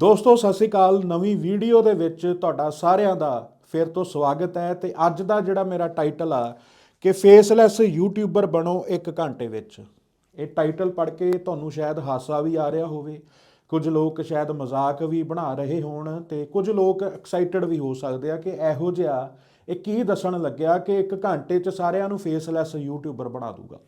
ਦੋਸਤੋ, ਸਤਿ ਸ਼੍ਰੀ ਅਕਾਲ। ਨਵੀਂ ਵੀਡੀਓ ਦੇ ਵਿੱਚ ਤੁਹਾਡਾ ਸਾਰਿਆਂ ਦਾ ਫਿਰ ਤੋਂ ਸਵਾਗਤ ਹੈ ਤੇ ਅੱਜ ਦਾ ਜਿਹੜਾ ਮੇਰਾ ਟਾਈਟਲ ਆ ਕਿ ਫੇਸਲੈਸ ਯੂਟਿਊਬਰ ਬਣੋ 1 ਘੰਟੇ ਵਿੱਚ। ਇਹ ਟਾਈਟਲ ਪੜ੍ਹ ਕੇ ਤੁਹਾਨੂੰ ਸ਼ਾਇਦ ਹਾਸਾ ਵੀ ਆ ਰਿਹਾ ਹੋਵੇ। ਕੁਝ ਲੋਕ ਸ਼ਾਇਦ ਮਜ਼ਾਕ ਵੀ ਬਣਾ ਰਹੇ ਹੋਣ ਤੇ ਕੁਝ ਲੋਕ ਐਕਸਾਈਟਡ ਵੀ ਹੋ ਸਕਦੇ ਆ ਕਿ ਇਹੋ ਜਿਹਾ ਇਹ ਕੀ ਦੱਸਣ ਲੱਗਿਆ ਕਿ 1 ਘੰਟੇ 'ਚ ਸਾਰਿਆਂ ਨੂੰ ਫੇਸਲੈਸ ਯੂਟਿਊਬਰ ਬਣਾ ਦੂਗਾ।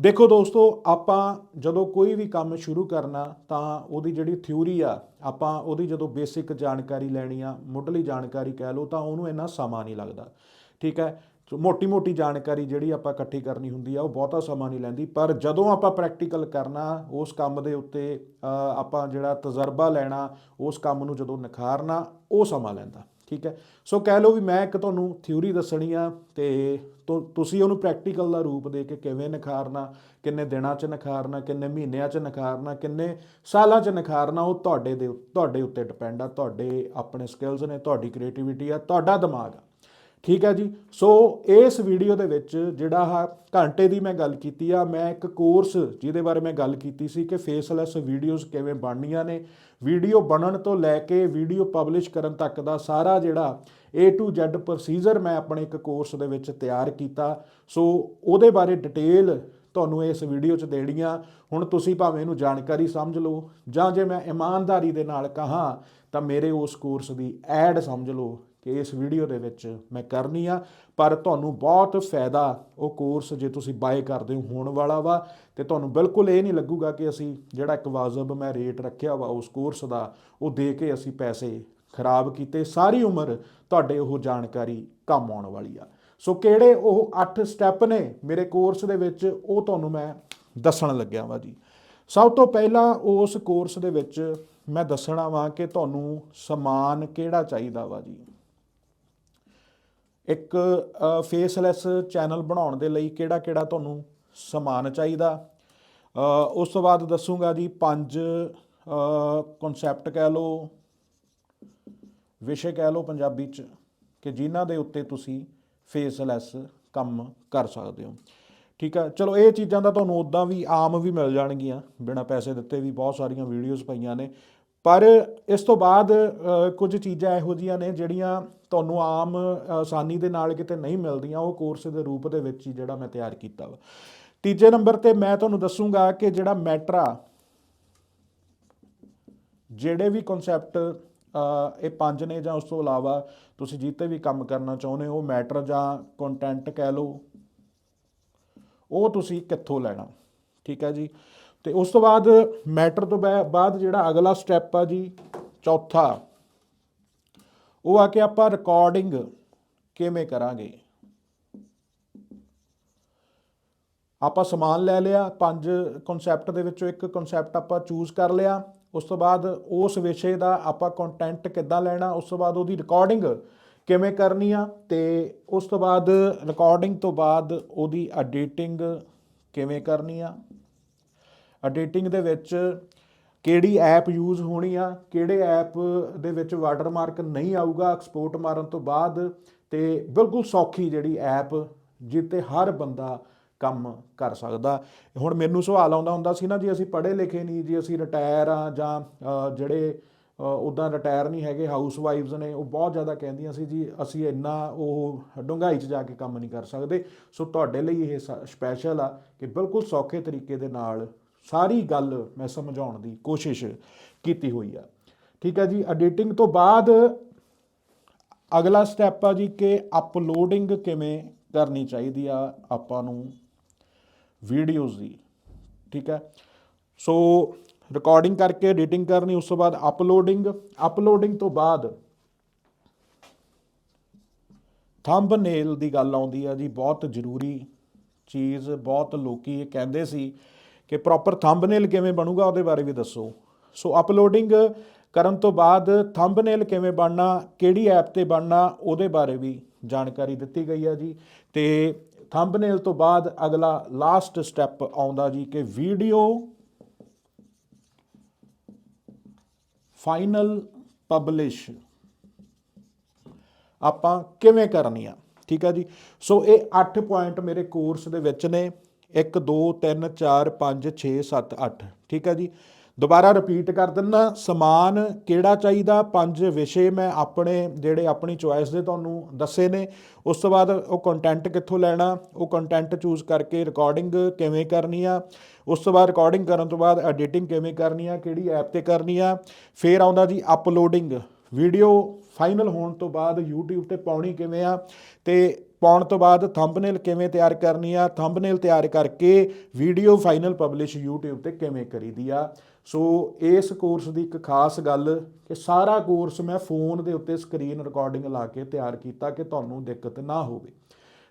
ਦੇਖੋ ਦੋਸਤੋ, ਆਪਾਂ ਜਦੋਂ ਕੋਈ ਵੀ ਕੰਮ ਸ਼ੁਰੂ ਕਰਨਾ, ਤਾਂ ਉਹਦੀ ਜਿਹੜੀ ਥਿਊਰੀ ਆ, ਆਪਾਂ ਉਹਦੀ ਜਦੋਂ ਬੇਸਿਕ ਜਾਣਕਾਰੀ ਲੈਣੀ ਆ, ਮੁੱਢਲੀ ਜਾਣਕਾਰੀ ਕਹਿ ਲਓ, ਤਾਂ ਉਹਨੂੰ ਇੰਨਾ ਸਮਾਂ ਨਹੀਂ ਲੱਗਦਾ। ਠੀਕ ਹੈ? ਮੋਟੀ ਮੋਟੀ ਜਾਣਕਾਰੀ ਜਿਹੜੀ ਆਪਾਂ ਇਕੱਠੀ ਕਰਨੀ ਹੁੰਦੀ ਆ, ਉਹ ਬਹੁਤਾ ਸਮਾਂ ਨਹੀਂ ਲੈਂਦੀ। ਪਰ ਜਦੋਂ ਆਪਾਂ ਪ੍ਰੈਕਟੀਕਲ ਕਰਨਾ, ਉਸ ਕੰਮ ਦੇ ਉੱਤੇ ਆਪਾਂ ਜਿਹੜਾ ਤਜਰਬਾ ਲੈਣਾ, ਉਸ ਕੰਮ ਨੂੰ ਜਦੋਂ ਨਿਖਾਰਨਾ, ਉਹ ਸਮਾਂ ਲੈਂਦਾ। ਠੀਕ ਹੈ? ਸੋ ਕਹਿ ਲਓ ਵੀ ਮੈਂ ਇੱਕ ਤੁਹਾਨੂੰ ਥਿਊਰੀ ਦੱਸਣੀ ਆ ਤੇ ਤੁ- ਤੁਸੀਂ ਉਹਨੂੰ ਪ੍ਰੈਕਟੀਕਲ ਦਾ ਰੂਪ ਦੇ ਕੇ ਕਿਵੇਂ ਨਿਖਾਰਨਾ, ਕਿੰਨੇ ਦਿਨਾਂ 'ਚ ਨਿਖਾਰਨਾ, ਕਿੰਨੇ ਮਹੀਨਿਆਂ 'ਚ ਨਿਖਾਰਨਾ, ਕਿੰਨੇ ਸਾਲਾਂ 'ਚ ਨਿਖਾਰਨਾ, ਉਹ ਤੁਹਾਡੇ ਦੇ, ਤੁਹਾਡੇ ਉੱਤੇ ਡਿਪੈਂਡ ਆ, ਤੁਹਾਡੇ ਆਪਣੇ ਸਕਿੱਲਸ ਨੇ, ਤੁਹਾਡੀ ਕ੍ਰੀਏਟੀਵਿਟੀ ਆ, ਤੁਹਾਡਾ ਦਿਮਾਗ ਆ। ਠੀਕ ਹੈ ਜੀ? ਸੋ ਇਸ ਵੀਡੀਓ ਦੇ ਵਿੱਚ ਜਿਹੜਾ ਆ ਘੰਟੇ ਦੀ ਮੈਂ ਗੱਲ ਕੀਤੀ ਆ, ਮੈਂ ਇੱਕ ਕੋਰਸ ਜਿਹਦੇ ਬਾਰੇ ਮੈਂ ਗੱਲ ਕੀਤੀ ਸੀ ਕਿ ਫੇਸਲੈਸ ਵੀਡੀਓਜ਼ ਕਿਵੇਂ ਬਣਨੀਆਂ ਨੇ। ਵੀਡੀਓ ਬਣਨ ਤੋਂ ਲੈ ਕੇ ਵੀਡੀਓ ਪਬਲਿਸ਼ ਕਰਨ ਤੱਕ ਦਾ ਸਾਰਾ ਜਿਹੜਾ A to Z ਪ੍ਰੋਸੀਜਰ ਮੈਂ ਆਪਣੇ ਇੱਕ ਕੋਰਸ ਦੇ ਵਿੱਚ ਤਿਆਰ ਕੀਤਾ। ਸੋ ਉਹਦੇ ਬਾਰੇ ਡਿਟੇਲ ਤੁਹਾਨੂੰ ਇਸ ਵੀਡੀਓ 'ਚ ਦੇਣੀ ਆ ਹੁਣ ਤੁਸੀਂ ਭਾਵੇਂ ਇਹਨੂੰ ਜਾਣਕਾਰੀ ਸਮਝ ਲਓ, ਜਾਂ ਜੇ ਮੈਂ ਇਮਾਨਦਾਰੀ ਦੇ ਨਾਲ ਕਹਾਂ, ਤਾਂ ਮੇਰੇ ਉਸ ਕੋਰਸ ਦੀ ਐਡ ਸਮਝ ਲਓ। ਕਿ ਇਸ ਵੀਡੀਓ ਦੇ ਵਿੱਚ ਮੈਂ ਕਰਨੀ ਆ, ਪਰ ਤੁਹਾਨੂੰ ਬਹੁਤ ਫਾਇਦਾ ਉਹ ਕੋਰਸ ਜੇ ਤੁਸੀਂ ਬਾਏ ਕਰਦੇ ਹੋ ਹੋਣ ਵਾਲਾ ਵਾ, ਤੇ ਤੁਹਾਨੂੰ ਬਿਲਕੁਲ ਇਹ ਨਹੀਂ ਲੱਗੂਗਾ ਕਿ ਅਸੀਂ ਜਿਹੜਾ ਇੱਕ ਵਾਜਬ ਮੈਂ ਰੇਟ ਰੱਖਿਆ ਵਾ ਉਸ ਕੋਰਸ ਦਾ, ਉਹ ਦੇ ਕੇ ਅਸੀਂ ਪੈਸੇ ਖਰਾਬ ਕੀਤੇ। ਸਾਰੀ ਉਮਰ ਤੁਹਾਡੇ ਉਹ ਜਾਣਕਾਰੀ ਕੰਮ ਆਉਣ ਵਾਲੀ ਆ। ਸੋ ਕਿਹੜੇ ਉਹ 8 ਸਟੈਪ ਨੇ ਮੇਰੇ ਕੋਰਸ ਦੇ ਵਿੱਚ, ਉਹ ਤੁਹਾਨੂੰ ਮੈਂ ਦੱਸਣ ਲੱਗਿਆ ਵਾ ਜੀ। ਸਭ ਤੋਂ ਪਹਿਲਾਂ ਉਸ ਕੋਰਸ ਦੇ ਵਿੱਚ ਮੈਂ ਦੱਸਣਾ ਵਾ ਕਿ ਤੁਹਾਨੂੰ ਸਮਾਨ ਕਿਹੜਾ ਚਾਹੀਦਾ ਵਾ ਜੀ? ਇੱਕ ਫੇਸਲੈਸ ਚੈਨਲ ਬਣਾਉਣ ਦੇ ਲਈ ਕਿਹੜਾ ਕਿਹੜਾ ਤੁਹਾਨੂੰ ਸਮਾਨ ਚਾਹੀਦਾ? ਉਸ ਤੋਂ ਬਾਅਦ ਦੱਸੂਗਾ ਜੀ ਪੰਜ ਕਨਸੈਪਟ ਕਹਿ ਲਓ, ਵਿਸ਼ੇ ਕਹਿ ਲਓ ਪੰਜਾਬੀ ਚ, ਕਿ ਜਿਨ੍ਹਾਂ ਦੇ ਉੱਤੇ ਤੁਸੀਂ ਫੇਸਲੈਸ ਕੰਮ ਕਰ ਸਕਦੇ ਹੋ। ਠੀਕ ਹੈ ਚਲੋ, ਇਹ ਚੀਜ਼ਾਂ ਦਾ ਤੁਹਾਨੂੰ ਉਦਾਂ ਵੀ ਆਮ ਵੀ ਮਿਲ ਜਾਣਗੀਆਂ, ਬਿਨਾਂ ਪੈਸੇ ਦਿੱਤੇ ਵੀ ਬਹੁਤ ਸਾਰੀਆਂ ਵੀਡੀਓਜ਼ ਪਈਆਂ ਨੇ। ਪਰ ਇਸ ਤੋਂ ਬਾਅਦ ਕੁਝ ਚੀਜ਼ਾਂ ਇਹੋ ਜੀਆਂ ਨੇ ਜਿਹੜੀਆਂ ਤੁਹਾਨੂੰ ਆਮ ਆਸਾਨੀ ਦੇ ਨਾਲ ਕਿਤੇ ਨਹੀਂ ਮਿਲਦੀਆਂ, ਉਹ ਕੋਰਸ ਦੇ ਰੂਪ ਦੇ ਵਿੱਚ ਹੀ ਜਿਹੜਾ ਮੈਂ ਤਿਆਰ ਕੀਤਾ ਵਾ। ਤੀਜੇ ਨੰਬਰ ਤੇ ਮੈਂ ਤੁਹਾਨੂੰ ਦੱਸੂਗਾ ਕਿ ਜਿਹੜਾ ਮੈਟਰ ਆ ਜਿਹੜੇ ਵੀ ਕਨਸੈਪਟ ਇਹ ਪੰਜ ਨੇ ਜਾਂ ਉਸ ਤੋਂ ਇਲਾਵਾ ਤੁਸੀਂ ਜਿੱਤੇ ਵੀ ਕੰਮ ਕਰਨਾ ਚਾਹੁੰਦੇ ਹੋ, ਮੈਟਰ ਜਾਂ ਕੰਟੈਂਟ ਕਹਿ ਲਓ, ਉਹ ਤੁਸੀਂ ਕਿੱਥੋਂ ਲੈਣਾ। ਠੀਕ ਹੈ ਜੀ? ਤੇ ਉਸ ਤੋਂ ਬਾਅਦ ਮੈਟਰ ਤੋਂ ਬਾ- ਬਾਅਦ ਜਿਹੜਾ ਅਗਲਾ ਸਟੈਪ ਆ ਜੀ, ਚੌਥਾ। ਉਹ ਆ ਕਿ ਆਪਾਂ ਰਿਕਾਰਡਿੰਗ ਕਿਵੇਂ ਕਰਾਂਗੇ? ਆਪਾਂ ਸਮਾਨ ਲੈ ਲਿਆ, ਪੰਜ ਕਨਸੈਪਟ ਦੇ ਵਿੱਚੋਂ ਇੱਕ ਕਨਸੈਪਟ ਆਪਾਂ ਚੂਜ਼ ਕਰ ਲਿਆ। ਉਸ ਤੋਂ ਬਾਅਦ ਉਸ ਵਿਸ਼ੇ ਦਾ ਆਪਾਂ ਕੰਟੈਂਟ ਕਿੱਦਾਂ ਲੈਣਾ, ਉਸ ਤੋਂ ਬਾਅਦ ਉਹਦੀ ਰਿਕਾਰਡਿੰਗ ਕਿਵੇਂ ਕਰਨੀ ਆ ਤੇ ਉਸ ਤੋਂ ਬਾਅਦ ਰਿਕਾਰਡਿੰਗ ਤੋਂ ਬਾਅਦ ਉਹਦੀ ਐਡੀਟਿੰਗ ਕਿਵੇਂ ਕਰਨੀ ਆ। ਐਡੀਟਿੰਗ ਦੇ ਵਿੱਚ ਕਿਹੜੀ ਐਪ ਯੂਜ਼ ਹੋਣੀ ਆ, ਕਿਹੜੇ ਐਪ ਦੇ ਵਿੱਚ ਵਾਟਰਮਾਰਕ ਨਹੀਂ ਆਊਗਾ ਐਕਸਪੋਰਟ ਮਾਰਨ ਤੋਂ ਬਾਅਦ ਤੇ ਬਿਲਕੁਲ ਸੌਖੀ ਜਿਹੜੀ ਐਪ ਜਿੱਤੇ ਹਰ ਬੰਦਾ ਕੰਮ ਕਰ ਸਕਦਾ। ਹੁਣ ਮੈਨੂੰ ਸਵਾਲ ਆਉਂਦਾ ਹੁੰਦਾ ਸੀ ਨਾ, ਜੀ ਅਸੀਂ ਪੜ੍ਹੇ ਲਿਖੇ ਨਹੀਂ, ਜੀ ਅਸੀਂ ਰਿਟਾਇਰ ਆ ਜਾਂ ਜਿਹੜੇ ਉਦਾਂ ਰਿਟਾਇਰ ਨਹੀਂ ਹੈਗੇ ਹਾਊਸ ਵਾਈਫਸ ਨੇ, ਉਹ ਬਹੁਤ ਜ਼ਿਆਦਾ ਕਹਿੰਦੀਆਂ ਸੀ ਜੀ, ਅਸੀਂ ਇੰਨਾ ਉਹ ਡੂੰਘਾਈ 'ਚ ਜਾ ਕੇ ਕੰਮ ਨਹੀਂ ਕਰ ਸਕਦੇ। ਸੋ ਤੁਹਾਡੇ ਲਈ ਇਹ ਸਪੈਸ਼ਲ ਆ ਕਿ ਬਿਲਕੁਲ ਸੌਖੇ ਤਰੀਕੇ ਦੇ ਨਾਲ ਸਾਰੀ ਗੱਲ ਮੈਂ ਸਮਝਾਉਣ ਦੀ ਕੋਸ਼ਿਸ਼ ਕੀਤੀ ਹੋਈ ਆ। ਠੀਕ ਹੈ ਜੀ ਐਡੀਟਿੰਗ ਤੋਂ ਬਾਅਦ ਅਗਲਾ ਸਟੈਪ ਆ ਜੀ ਕਿ ਅਪਲੋਡਿੰਗ ਕਿਵੇਂ ਕਰਨੀ ਚਾਹੀਦੀ ਆ ਆਪਾਂ ਨੂੰ ਵੀਡੀਓਜ਼ ਦੀ। ਠੀਕ ਹੈ ਸੋ ਰਿਕਾਰਡਿੰਗ ਕਰਕੇ ਐਡੀਟਿੰਗ ਕਰਨੀ, ਉਸ ਤੋਂ ਬਾਅਦ ਅਪਲੋਡਿੰਗ ਅਪਲੋਡਿੰਗ ਤੋਂ ਬਾਅਦ ਥੰਬਨੇਲ ਦੀ ਗੱਲ ਆਉਂਦੀ ਆ ਜੀ, ਬਹੁਤ ਜ਼ਰੂਰੀ ਚੀਜ਼, ਬਹੁਤ ਲੋਕੀ ਇਹ ਕਹਿੰਦੇ ਸੀ ਕਿ ਪ੍ਰੋਪਰ ਥੰਬਨੇਲ ਕਿਵੇਂ ਬਣੂਗਾ ਉਹਦੇ ਬਾਰੇ ਵੀ ਦੱਸੋ। ਸੋ ਅਪਲੋਡਿੰਗ ਕਰਨ ਤੋਂ ਬਾਅਦ ਥੰਬਨੇਲ ਕਿਵੇਂ ਬਣਨਾ, ਕਿਹੜੀ ਐਪ ਤੇ ਬਣਨਾ, ਉਹਦੇ ਬਾਰੇ ਵੀ ਜਾਣਕਾਰੀ ਦਿੱਤੀ ਗਈ ਹੈ ਜੀ। ਤੇ ਥੰਬਨੇਲ ਤੋਂ ਬਾਅਦ ਅਗਲਾ ਲਾਸਟ ਸਟੈਪ ਆਉਂਦਾ ਜੀ ਕਿ ਵੀਡੀਓ ਫਾਈਨਲ ਪਬਲਿਸ਼ ਆਪਾਂ ਕਿਵੇਂ ਕਰਨੀ ਆ, ਠੀਕ ਆ ਜੀ? ਸੋ ਇਹ 8 ਪੁਆਇੰਟ ਮੇਰੇ ਕੋਰਸ ਦੇ ਵਿੱਚ ਨੇ। 1 2 3 4 5 6 7 8 ਠੀਕ ਹੈ ਜੀ? ਦੁਬਾਰਾ ਰਿਪੀਟ ਕਰ ਦਿੰਨਾ ਸਮਾਨ ਕਿਹੜਾ ਚਾਹੀਦਾ? ਪੰਜ ਵਿਸ਼ੇ ਮੈਂ ਆਪਣੇ, ਜਿਹੜੇ ਆਪਣੀ ਚੁਆਇਸ ਦੇ ਤੁਹਾਨੂੰ ਦੱਸੇ ਨੇ। ਉਸ ਤੋਂ ਬਾਅਦ ਉਹ ਕੰਟੈਂਟ ਕਿੱਥੋਂ ਲੈਣਾ? ਉਹ ਕੰਟੈਂਟ ਚੂਜ਼ ਕਰਕੇ ਰਿਕਾਰਡਿੰਗ ਕਿਵੇਂ ਕਰਨੀ ਆ? ਉਸ ਤੋਂ ਬਾਅਦ ਰਿਕਾਰਡਿੰਗ ਕਰਨ ਤੋਂ ਬਾਅਦ ਐਡੀਟਿੰਗ ਕਿਵੇਂ ਕਰਨੀ ਆ? ਕਿਹੜੀ ਐਪ ਤੇ ਕਰਨੀ ਆ? ਫਿਰ ਆਉਂਦਾ ਜੀ ਅਪਲੋਡਿੰਗ ਵੀਡੀਓ ਫਾਈਨਲ ਹੋਣ ਤੋਂ ਬਾਅਦ YouTube ਤੇ ਪਾਉਣੀ ਕਿਵੇਂ ਆ? ਤੇ ਪਾਉਣ ਤੋਂ ਬਾਅਦ ਥੰਬਨੇਲ ਕਿਵੇਂ ਤਿਆਰ ਕਰਨੀ ਆ ਥੰਬਨੇਲ ਤਿਆਰ ਕਰਕੇ ਵੀਡੀਓ ਫਾਈਨਲ ਪਬਲਿਸ਼ YouTube ਤੇ ਕਿਵੇਂ ਕਰੀਦੀ ਆ। ਸੋ ਇਸ ਕੋਰਸ ਦੀ ਇੱਕ ਖਾਸ ਗੱਲ ਕਿ ਸਾਰਾ ਕੋਰਸ ਮੈਂ ਫੋਨ ਦੇ ਉੱਤੇ ਸਕਰੀਨ ਰਿਕਾਰਡਿੰਗ ਲਾ ਕੇ ਤਿਆਰ ਕੀਤਾ ਕਿ ਤੁਹਾਨੂੰ ਦਿੱਕਤ ਨਾ ਹੋਵੇ।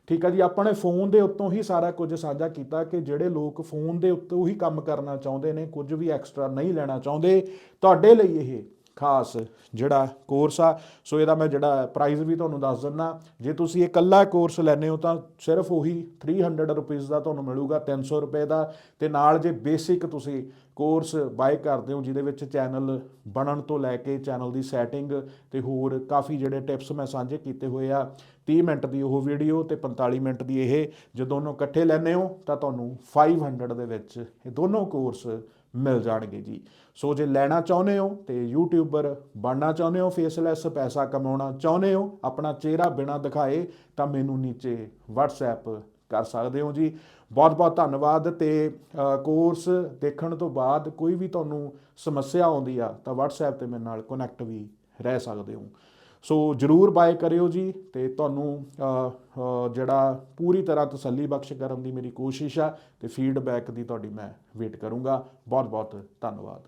ਠੀਕ ਆ ਜੀ, ਆਪਾਂ ਨੇ ਫੋਨ ਦੇ ਉੱਤੋਂ ਹੀ ਸਾਰਾ ਕੁਝ ਸਾਂਝਾ ਕੀਤਾ ਕਿ ਜਿਹੜੇ ਲੋਕ ਫੋਨ ਦੇ ਉੱਤੋਂ ਹੀ ਕੰਮ ਕਰਨਾ ਚਾਹੁੰਦੇ ਨੇ, ਕੁਝ ਵੀ ਐਕਸਟਰਾ ਨਹੀਂ ਲੈਣਾ ਚਾਹੁੰਦੇ, ਤੁਹਾਡੇ ਲਈ ਇਹ ਖਾਸ ਜਿਹੜਾ ਕੋਰਸ ਆ। ਸੋ ਇਹਦਾ ਮੈਂ ਜਿਹੜਾ ਪ੍ਰਾਈਸ ਵੀ ਤੁਹਾਨੂੰ ਦੱਸ ਦਿੰਦਾ ਜੇ ਤੁਸੀਂ ਇਹ ਇਕੱਲਾ ਕੋਰਸ ਲੈਣੇ ਹੋ ਤਾਂ ਸਿਰਫ ਉਹੀ 300 ਰੁਪਏ ਦਾ ਤੁਹਾਨੂੰ ਮਿਲੂਗਾ 300 ਰੁਪਏ ਦਾ। ਤੇ ਨਾਲ ਜੇ ਬੇਸਿਕ ਤੁਸੀਂ ਕੋਰਸ ਬਾਏ ਕਰਦੇ ਹੋ, ਜਿਹਦੇ ਵਿੱਚ ਚੈਨਲ ਬਣਨ ਤੋਂ ਲੈ ਕੇ ਚੈਨਲ ਦੀ ਸੈਟਿੰਗ ਤੇ ਹੋਰ ਕਾਫੀ ਜਿਹੜੇ ਟਿਪਸ ਮੈਂ ਸਾਂਝੇ ਕੀਤੇ ਹੋਏ ਆ 30 ਮਿੰਟ ਦੀ ਉਹ ਵੀਡੀਓ ਤੇ 45 ਮਿੰਟ ਦੀ ਇਹ, ਜੇ ਦੋਨੋਂ ਇਕੱਠੇ ਲੈਣੇ ਹੋ ਤਾਂ ਤੁਹਾਨੂੰ 500 ਦੇ ਵਿੱਚ ਇਹ ਦੋਨੋਂ ਕੋਰਸ ਮਿਲ ਜਾਣਗੇ ਜੀ। ਸੋ ਜੇ ਲੈਣਾ ਚਾਹੁੰਦੇ ਹੋ ਤੇ ਯੂਟਿਊਬਰ ਬਣਨਾ ਚਾਹੁੰਦੇ ਹੋ ਫੇਸਲੈਸ ਪੈਸਾ ਕਮਾਉਣਾ ਚਾਹੁੰਦੇ ਹੋ, ਆਪਣਾ ਚਿਹਰਾ ਬਿਨਾ ਦਿਖਾਏ, ਤਾਂ ਮੈਨੂੰ ਨੀਚੇ WhatsApp ਕਰ ਸਕਦੇ ਹੋ ਜੀ। ਬਹੁਤ ਬਹੁਤ ਧੰਨਵਾਦ ਤੇ ਕੋਰਸ ਦੇਖਣ ਤੋਂ ਬਾਅਦ ਕੋਈ ਵੀ ਤੁਹਾਨੂੰ ਸਮੱਸਿਆ ਆਉਂਦੀ ਆ, ਤਾਂ WhatsApp ਤੇ ਮੇਰੇ ਨਾਲ ਕਨੈਕਟ ਵੀ ਰਹਿ ਸਕਦੇ ਹੋ। ਸੋ ਜਰੂਰ ਬਾਏ ਕਰਿਓ ਜੀ ਤੇ ਤੁਹਾਨੂੰ ਜਿਹੜਾ ਪੂਰੀ ਤਰ੍ਹਾਂ ਤਸੱਲੀ ਬਖਸ਼ ਕਰਨ ਦੀ ਮੇਰੀ ਕੋਸ਼ਿਸ਼ ਆ ਤੇ ਫੀਡਬੈਕ ਦੀ ਤੁਹਾਡੀ ਮੈਂ ਵੇਟ ਕਰੂੰਗਾ। ਬਹੁਤ ਬਹੁਤ ਧੰਨਵਾਦ।